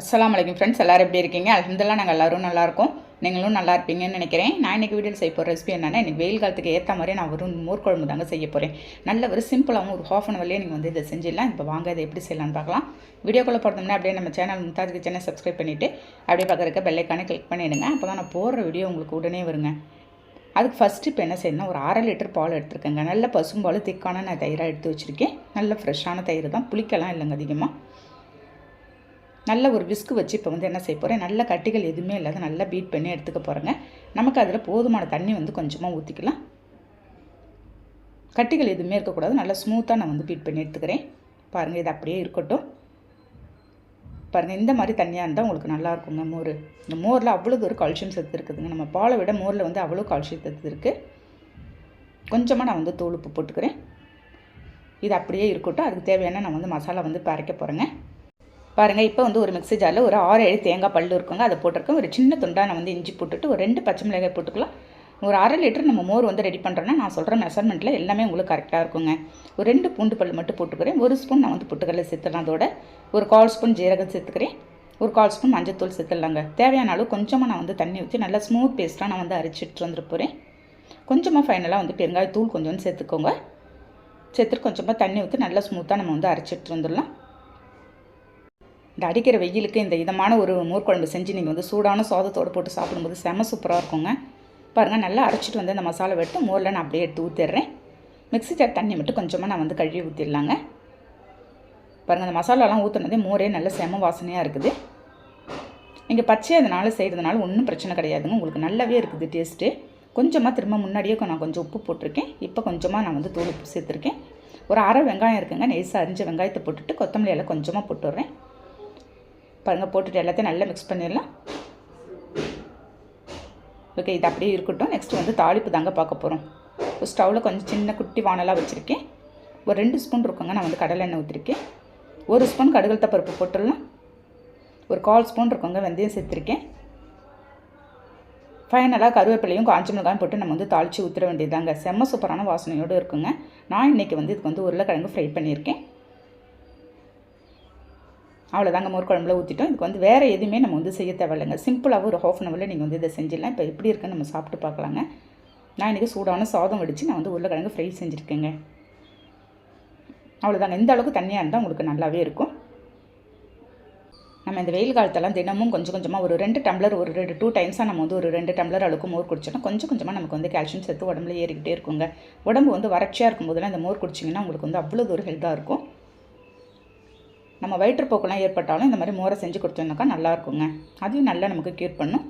அஸ்லாம் வலைக்கும் ஃப்ரெண்ட்ஸ் எல்லாரும் எப்படி இருக்கீங்க? அலமதுல்லா நாங்கள் எல்லோரும் நல்லாயிருக்கும் நீங்களும் நல்லா இருப்பீங்கன்னு நினைக்கிறேன். நான் இன்றைக்கி வீடியோவில் செய்ய போகிற ரெசிபி என்னென்னா எனக்கு வெயில் காலத்துக்கு ஏற்ற மாதிரி நான் ஒரு மோர் குழம்பு தாங்க செய்ய போகிறேன் நல்ல ஒரு சிம்பிளாகவும் ஒரு ஹாஃப் அன் அவர்லேயே நீங்கள் வந்து இதை செஞ்சிடலாம். இப்போ வாங்க இதை எப்படி செய்யலாம்னு பார்க்கலாம். வீடியோக்குள்ளே போகிறதுனா அப்படியே நம்ம சேனல் முத்தாஜ் கிச்சனை சப்ஸ்கிரைப் பண்ணிவிட்டு அப்படியே பக்கத்துக்க பெல்லைக்கானே கிளிக் பண்ணிவிடுங்க அப்போ தான் நான் போடுற வீடியோ உங்களுக்கு உடனே வருங்க. அதுக்கு ஃபஸ்ட்டு இப்போ என்ன செய்யணும் ஒரு அரை லிட்டர் பால் எடுத்துருக்கேங்க. நல்ல பசும்பால் திக்கான நான் தயிராக எடுத்து வச்சுருக்கேன். நல்ல ஃப்ரெஷ்ஷான தயிர் தான். புளிக்கலாம் இல்லைங்க அதிகமாக நல்ல ஒரு விஸ்கு வச்சு இப்போ வந்து என்ன செய்ய போகிறேன் நல்ல கட்டிகள் எதுவுமே இல்லாத நல்லா பீட் பண்ணி எடுத்துக்க போகிறேங்க நமக்கு அதில் போதுமான தண்ணி வந்து கொஞ்சமாக ஊற்றிக்கலாம் கட்டிகள் எதுவுமே இருக்கக்கூடாது. நல்லா ஸ்மூத்தாக நான் வந்து பீட் பண்ணி எடுத்துக்கிறேன். பாருங்கள் இது அப்படியே இருக்கட்டும். பாருங்கள் இந்த மாதிரி தண்ணியாக இருந்தால் உங்களுக்கு நல்லா இருக்குங்க மோர். இந்த மோரில் அவ்வளோ ஒரு கால்சியம் சத்து இருக்குதுங்க. நம்ம பாலை விட மோரில் வந்து அவ்வளோ கால்சியம் சத்து இருக்குது கொஞ்சமாக நான் வந்து தோல் உப்பு போட்டுக்கிறேன். இது அப்படியே இருக்கட்டும். அதுக்கு தேவையான நான் வந்து மசாலா வந்து பறைக்க போகிறேங்க பாருங்கள் இப்போ வந்து ஒரு மிக்ஸி ஜாரில் ஒரு ஆறு ஏழு தேங்காய் பல் இருக்குங்க. அதை போட்டிருக்கோம். ஒரு சின்ன துண்டாக நான் வந்து இஞ்சி போட்டுட்டு ஒரு ரெண்டு பச்சை மிளகாய் போட்டுக்கலாம். ஒரு அரை லிட்டர் நம்ம மோர் வந்து ரெடி பண்ணுறோன்னா நான் சொல்கிற மெஷர்மெண்ட்டில் எல்லாமே உங்களுக்கு கரெக்டாக இருக்குங்க. ஒரு ரெண்டு பூண்டு பல் மட்டும் போட்டுக்கிறேன். ஒரு ஸ்பூன் நான் வந்து புட்டுக்கடலை சேர்த்துலாம் அதோட. ஒரு கால் ஸ்பூன் ஜீரகம் சேர்த்துக்கிறேன். ஒரு கால் ஸ்பூன் மஞ்சத்தூள் சேர்த்துடலாங்க. தேவையான அளவு கொஞ்சமாக நான் வந்து தண்ணி ஊற்றி நல்லா ஸ்மூத் பேஸ்ட்டாக நான் வந்து அரைச்சிட்டு வந்துட்டு போகிறேன் கொஞ்சமாக ஃபைனலாக வந்து பெருங்காயத்தூள் கொஞ்சம் சேர்த்துக்கோங்க. சேர்த்துட்டு கொஞ்சமாக தண்ணி ஊற்றி நல்லா ஸ்மூத்தாக நம்ம வந்து அரைச்சிட்டு வந்துடலாம். இந்த அடிக்கிற வெயிலுக்கு இந்த இதமான ஒரு மூர்க்குழம்பு செஞ்சு நீங்கள் வந்து சூடான சாதத்தோடு போட்டு சாப்பிடும்போது செம சூப்பராக இருக்குங்க. பாருங்கள் நல்லா அரைச்சிட்டு வந்து அந்த மசாலா வெட்டு மோரில் நான் அப்படியே எடுத்து ஊற்றிடுறேன் மிக்ஸி ஜார் தண்ணி மட்டும் கொஞ்சமாக நான் வந்து கழுவி ஊற்றிடலாங்க பாருங்கள் அந்த மசாலாலாம் ஊற்றுனதே மோரே நல்ல செம வாசனையாக இருக்குது. நீங்கள் பச்சை அதனால் செய்கிறதுனால ஒன்றும் பிரச்சனை கிடையாதுங்க. உங்களுக்கு நல்லாவே இருக்குது டேஸ்ட்டு. கொஞ்சமாக திரும்ப முன்னாடியே நான் கொஞ்சம் உப்பு போட்டிருக்கேன். இப்போ கொஞ்சமாக நான் வந்து தூள் உப்பு சேர்த்துருக்கேன். ஒரு அரை வெங்காயம் இருக்குங்க. நெய்ஸாக அரிஞ்ச வெங்காயத்தை போட்டுட்டு கொத்தமல்லி எல்லாம் கொஞ்சமாக போட்டுடுறேன். பாருங்கள் போட்டுட்டு எல்லாத்தையும் நல்லா மிக்ஸ் பண்ணிடலாம். ஓகே இது அப்படியே இருக்கட்டும். நெக்ஸ்ட் வந்து தாளிப்பு தாங்க பார்க்க போகிறோம் இப்போ ஸ்டவ்வில் கொஞ்சம் சின்ன குட்டி வானலாக வச்சுருக்கேன். ஒரு ரெண்டு ஸ்பூன் இருக்குங்க நான் வந்து கடலை எண்ணெய் ஊற்றிருக்கேன் ஒரு ஸ்பூன் கடுகல் பருப்பு போட்டுடலாம். ஒரு கால் ஸ்பூன் இருக்குங்க வெந்தயம் சேர்த்துருக்கேன். ஃபைனலாக கருவேப்பிலையும் காஞ்ச மிளகாயும் போட்டு நம்ம வந்து தாளித்து ஊற்ற வேண்டியதாங்க செம்ம சூப்பரான வாசனையோடு இருக்குங்க. நான் இன்றைக்கி வந்து இதுக்கு வந்து உருளைக்கிழங்கு ஃப்ரை பண்ணியிருக்கேன். அவ்வளோதாங்க மோர் குழம்புல ஊற்றிட்டோம் இதுக்கு வந்து வேறு எதுவுமே நம்ம வந்து செய்ய தேவையில்லைங்க. சிம்பிளாகவும் ஒரு ஹாஃப் அன் அவரில் நீங்கள் வந்து இதை செஞ்சிடலாம். இப்போ எப்படி இருக்குன்னு நம்ம சாப்பிட்டு பார்க்கலாங்க. நான் இன்றைக்கி சூடான சாதம் வடித்து நான் வந்து உருளைக்கிழங்கு ஃப்ரை செஞ்சுருக்கேங்க. அவ்வளோதாங்க இந்த அளவுக்கு தண்ணியாக இருந்தால் உங்களுக்கு நல்லாவே இருக்கும். நம்ம இந்த வெயில் காலத்தெல்லாம் தினமும் கொஞ்சம் கொஞ்சமாக ஒரு ரெண்டு டம்ளர் ஒரு ரெண்டு டூ டைம்ஸாக நம்ம வந்து ஒரு ரெண்டு டம்ளர் அளவுக்கு மோர் குடிச்சோன்னா கொஞ்சம் கொஞ்சமாக நமக்கு வந்து கால்சியம் சேர்த்து உடம்புல ஏறிக்கிட்டே இருக்குங்க. உடம்பு வந்து வறட்சியாக இருக்கும்போதெல்லாம் இந்த மோர் குடிச்சிங்கன்னா உங்களுக்கு வந்து அவ்வளோ ஒரு ஹெல்த்தாக இருக்கும். நம்ம வயிற்றுப்போக்கெல்லாம் ஏற்பட்டாலும் இந்த மாதிரி மோரை செஞ்சு கொடுத்தோம்னாக்கா நல்லா இருக்குங்க அதையும் நல்லா நமக்கு க்யூர் பண்ணும்.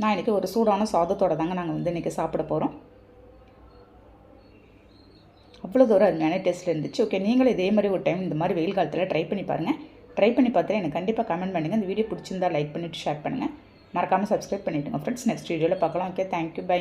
நான் இன்றைக்கி ஒரு சூடான சாதத்தோட தாங்க நாங்கள் வந்து இன்றைக்கி சாப்பிட போகிறோம் அவ்வளோ தூரம் அருமையான டேஸ்ட்டில் இருந்துச்சு. ஓகே நீங்களும் இதே மாதிரி ஒரு டைம் இந்த மாதிரி வெயில் காலத்தில் ட்ரை பண்ணி பாருங்கள் ட்ரை பண்ணி பார்த்துட்டு எனக்கு கண்டிப்பாக கமெண்ட் பண்ணுங்கள் இந்த வீடியோ பிடிச்சிருந்தா லைக் பண்ணிவிட்டு ஷேர் பண்ணுங்கள் மறக்காமல் சப்ஸ்கிரைப் பண்ணிவிட்டுங்க ஃப்ரெண்ட்ஸ் நெக்ஸ்ட் வீடியோவில் பார்க்கலாம். Okay thank you bye